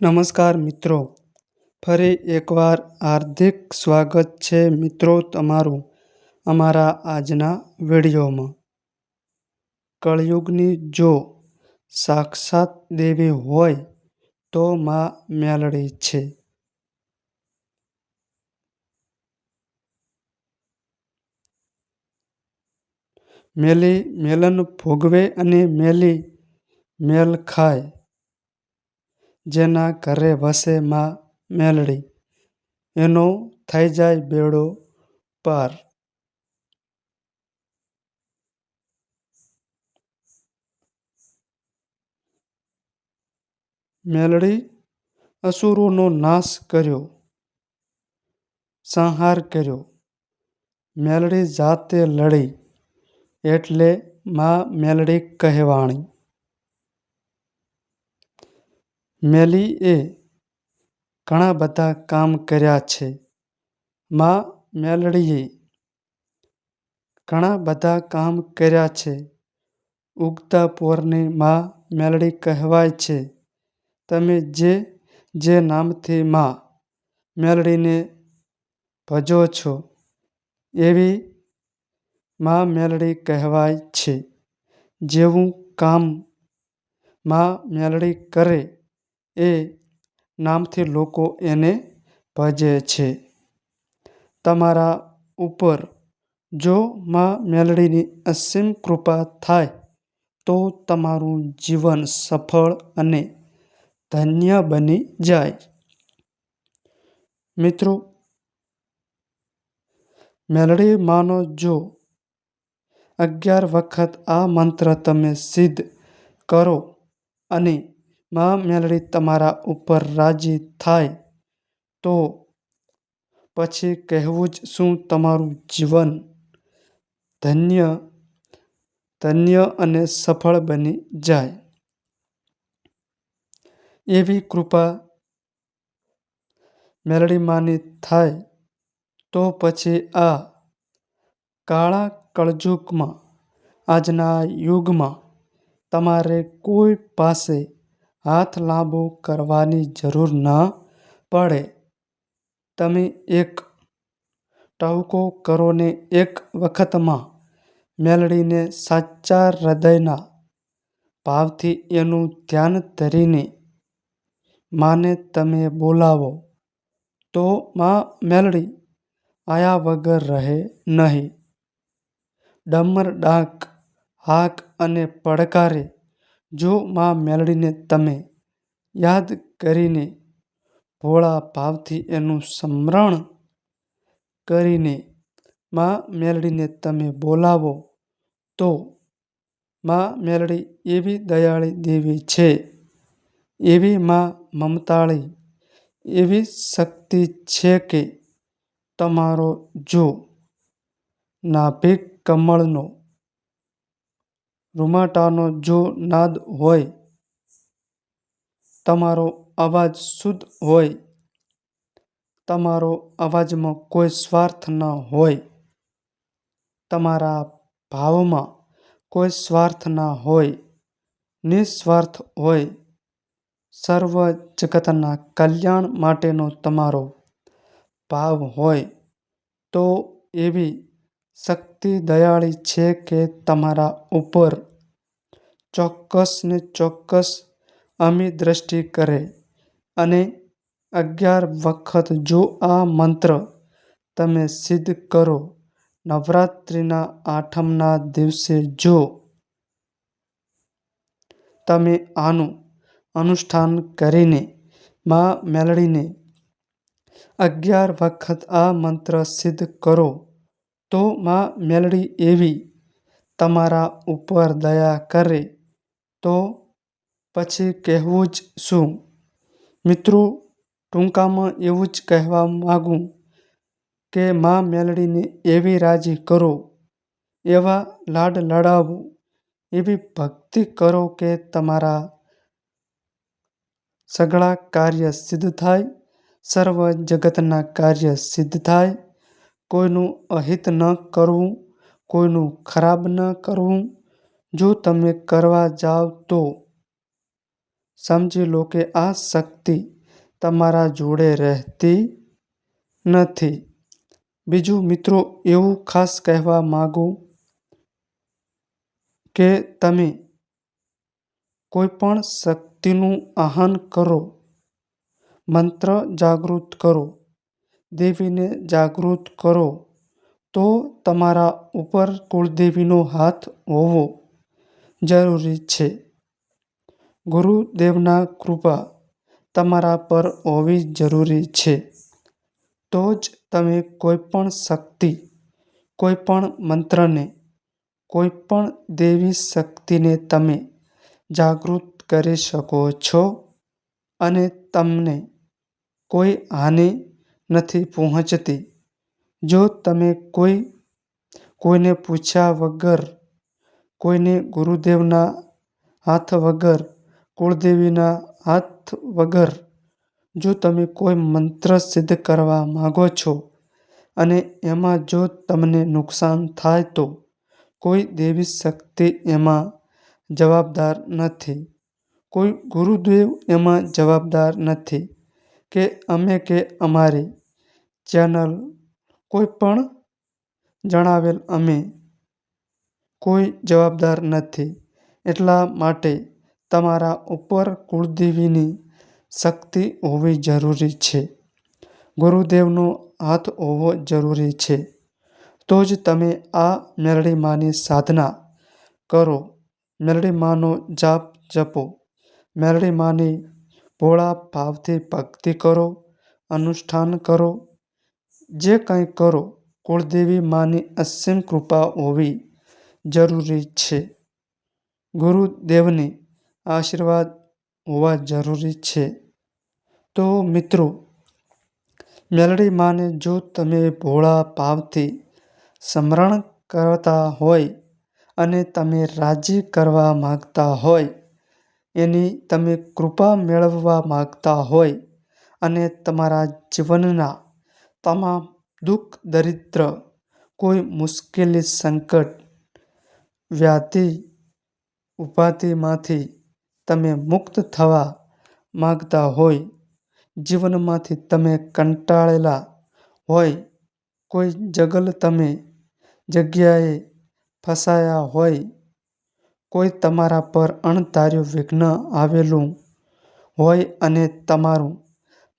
નમસ્કાર મિત્રો. ફરી એકવાર હાર્દિક સ્વાગત છે મિત્રો તમારું અમારા આજના વિડીયોમાં. કળયુગની જો સાક્ષાત દેવી હોય તો માં મેલડી છે. મેલી મેલન ભોગવે અને મેલી મેલ ખાય. જેના ઘરે વસે માં મેલડી. એનો થઈ જાય બેડો પાર. મેલડી અસુરોનો નાશ કર્યો. સંહાર કર્યો. મેલડી જાતે લડી. એટલે માં મેલડી કહેવાણી. મેલીએ ઘણા બધા કામ કર્યા છે. માં મેલડીએ ઘણા બધા કામ કર્યા છે. ઉગતા પોરની માં મેલડી કહેવાય છે. તમે જે જે નામથી માં મેલડીને ભજો છો, એવી માં મેલડી કહેવાય છે. જેવું કામમાં મેલડી કરે એ નામથી લોકો એને ભજે છે. તમારા ઉપર જો માં મેલડીની અસીમ કૃપા થાય, તો તમારું જીવન સફળ અને ધન્ય બની જાય. મિત્રો, મેલડી માનો જો, અગિયાર વખત આ મંત્ર તમે સિદ્ધ કરો અને માં મેલડી તમારા ઉપર રાજી થાય, તો પછી કહેવું જ શું તમારું જીવન? ધન્ય ધન્ય અને સફળ બની જાય. એવી કૃપા મેલડી માની થાય, તો પછી આ કાળા કળજુગમાં આજના યુગમાં તમારે કોઈ પાસે હાથ લાંબો કરવાની જરૂર ન પડે. તમે એક ટહુકો કરો ને એક વખતમાં મેલડીને સાચા હૃદયના ભાવથી એનું ધ્યાન ધરીને માને તમે બોલાવો, તો માં મેલડી આયા વગર રહે નહીં. ડમર ડાક, હાક અને પડકારે જો માં મેલડીને તમે યાદ કરીને ભોળા ભાવથી એનું સ્મરણ કરીને માં મેલડીને તમે બોલાવો, તો માં મેલડી એવી દયાળી દેવી છે, એવી માં મમતાળી, એવી શક્તિ છે કે તમારો જો નાભિક કમળનો રૂંવાટાનો જો નાદ હોય, તમારો અવાજ શુદ્ધ હોય, તમારો અવાજમાં કોઈ સ્વાર્થ ન હોય, તમારા ભાવમાં કોઈ સ્વાર્થ ન હોય, નિસ્વાર્થ હોય, સર્વ જગતના કલ્યાણ માટેનો તમારો ભાવ હોય, તો એવી શક્તિ દયાળી છે કે તમારા ઉપર ચોક્કસ ને ચોક્કસ અમી દ્રષ્ટિ કરે અને અગિયાર વખત જો આ મંત્ર તમે સિદ્ધ કરો, નવરાત્રિના આઠમના દિવસે જો તમે આનું અનુષ્ઠાન કરીને માં મેલડીને અગિયાર વખત આ મંત્ર સિદ્ધ કરો, તો માં મેલડી એવી તમારા ઉપર દયા કરે. તો પછી કહેવું જ શું? મિત્રો, ટૂંકામાં એવું જ કહેવા માગું કે મા મેલડીને એવી રાજી કરો, એવા લાડ લડાવો, એવી ભક્તિ કરો કે તમારા સગળા કાર્ય સિદ્ધ થાય, સર્વ જગતના કાર્ય સિદ્ધ થાય. કોઈનું અહિત ન કરવું, કોઈનું ખરાબ ન કરવું જો તમે કરવા જાવ તો સમજી લો કે આ શક્તિ તમારા જોડે રહેતી નથી. બીજું મિત્રો એવું ખાસ કહેવા માંગુ કે તમે કોઈપણ શક્તિનું આહન કરો, મંત્ર જાગૃત કરો, દેવીને જાગૃત કરો તો તમારા ઉપર કુળદેવીનો હાથ હોવો જરૂરી છે. ગુરુદેવના કૃપા તમારા પર હોવી જરૂરી છે. તો જ તમે કોઈપણ શક્તિ, કોઈપણ મંત્રને, કોઈપણ દેવી શક્તિને તમે જાગૃત કરી શકો છો અને તમને કોઈ હાનિ નથી પહોંચતી. જો તમે કોઈ કોઈને પૂછ્યા વગર, કોઈને ગુરુદેવના હાથ વગર, કુળદેવીના હાથ વગર જો તમે કોઈ મંત્ર સિદ્ધ કરવા માંગો છો અને એમાં જો તમને નુકસાન થાય તો કોઈ દેવી શક્તિ એમાં જવાબદાર નથી, કોઈ ગુરુદેવ એમાં જવાબદાર નથી કે અમે કે અમારી ચેનલ કોઈ પણ જણાવેલ અમે કોઈ જવાબદાર નથી. એટલા માટે તમારા ઉપર કુળદેવીની શક્તિ હોવી જરૂરી છે, ગુરુદેવનો હાથ હોવો જરૂરી છે. તો જ તમે આ મેલડીમાની સાધના કરો, મેલડીમાનો જાપ જપો, મેલડીમાની ભોળા ભાવથી ભક્તિ કરો, અનુષ્ઠાન કરો, જે કંઈ કરો કુળદેવી માની અસીમ કૃપા હોવી જરૂરી છે, ગુરુદેવને આશીર્વાદ હોવા જરૂરી છે. તો મિત્રો મેલડીમાને જો તમે ભોળા ભાવથી સ્મરણ કરતા હોય અને તમે રાજી કરવા માગતા હોય, એની તમે કૃપા મેળવવા માગતા હોય અને તમારા જીવનના તમામ દુઃખ દરિદ્ર, કોઈ મુશ્કેલી સંકટ, વ્યાધિ ઉપાધિમાંથી તમે મુક્ત થવા માંગતા હોય, જીવનમાંથી તમે કંટાળેલા હોય, કોઈ જગલ તમે જગ્યાએ ફસાયા હોય, કોઈ તમારા પર અણધાર્યું વિઘ્ન આવેલું હોય અને તમારું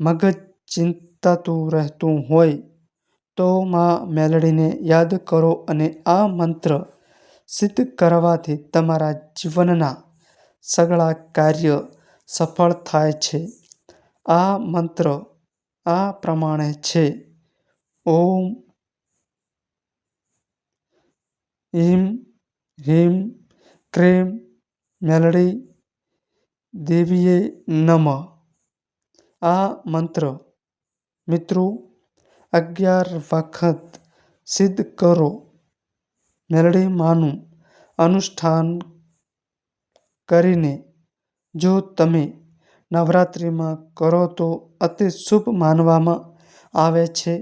મગજ ચિંતાતું રહેતું હોય તો માં મેલડીને યાદ કરો અને આ મંત્ર સિદ્ધ કરવાથી તમારા જીવનના સગળા કાર્ય સફળ થાય છે. આ મંત્ર આ પ્રમાણે છે ઓમ ઈમ હિમ ક્રેમ મેલડી દેવીએ નમ આ મંત્ર મિત્રો અગિયાર વખત સિદ્ધ કરો. મેલડીમાનું અનુષ્ઠાન કરીને, જો તમે નવરાત્રિમાં કરો તો અતિ શુભ માનવામાં આવે છે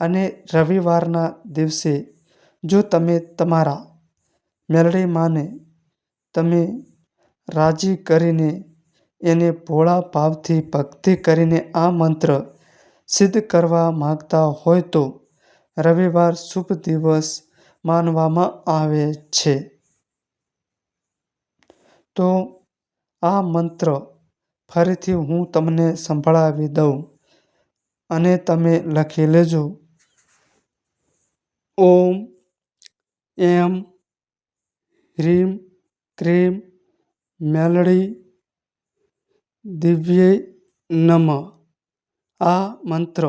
અને રવિવારના દિવસે જો તમે તમારા મેલડીમાને તમે રાજી કરીને એને ભોળા ભાવથી ભક્તિ કરીને આ મંત્ર સિદ્ધ કરવા માગતા હોય તો રવિવાર શુભ દિવસ માનવામાં આવે છે. તો આ મંત્ર ફરીથી હું તમને સંભળાવી દઉં અને તમે લખી લેજો. ઓમ, એમ હ્રીમ ક્રીમ, મેલડી, દિવ્ય નમ આ મંત્ર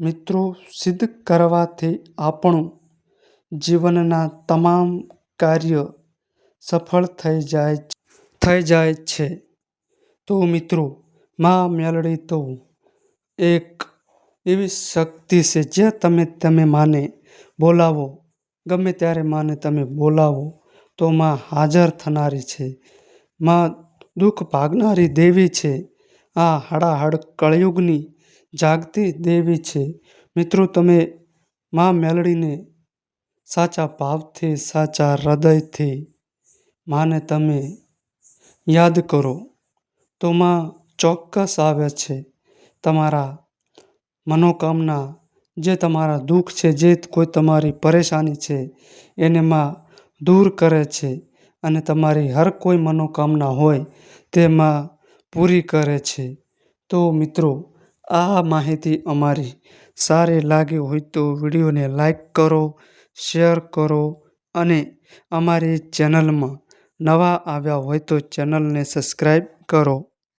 મિત્રો સિદ્ધ કરવાથી આપણું જીવનના તમામ કાર્ય સફળ થઈ જાય થઈ જાય છે. તો મિત્રો માં મેલડી તો એક એવી શક્તિ છે જે તમે તમે માને બોલાવો, ગમે ત્યારે માને તમે બોલાવો તો માં હાજર થનારી છે. માં દુઃખ ભાગનારી દેવી છે. આ હડાહડ કળયુગની જાગતી દેવી છે. મિત્રો તમે માં મેલડીને સાચા ભાવથી, સાચા હૃદયથી માને તમે યાદ કરો, તો માં ચોક્કસ આવે છે તમારા મનોકામના જે તમારા દુઃખ છે જે કોઈ તમારી પરેશાની છે એને માં દૂર કરે છે અને તમારી હર કોઈ મનોકામના હોય તે માં પૂરી કરે છે. તો મિત્રો આ માહિતી અમારી સારી લાગી હોય તો વિડીયોને લાઈક કરો શેર કરો અને અમારી ચેનલમાં નવા આવ્યા હોય તો ચેનલને સબસ્ક્રાઈબ કરો.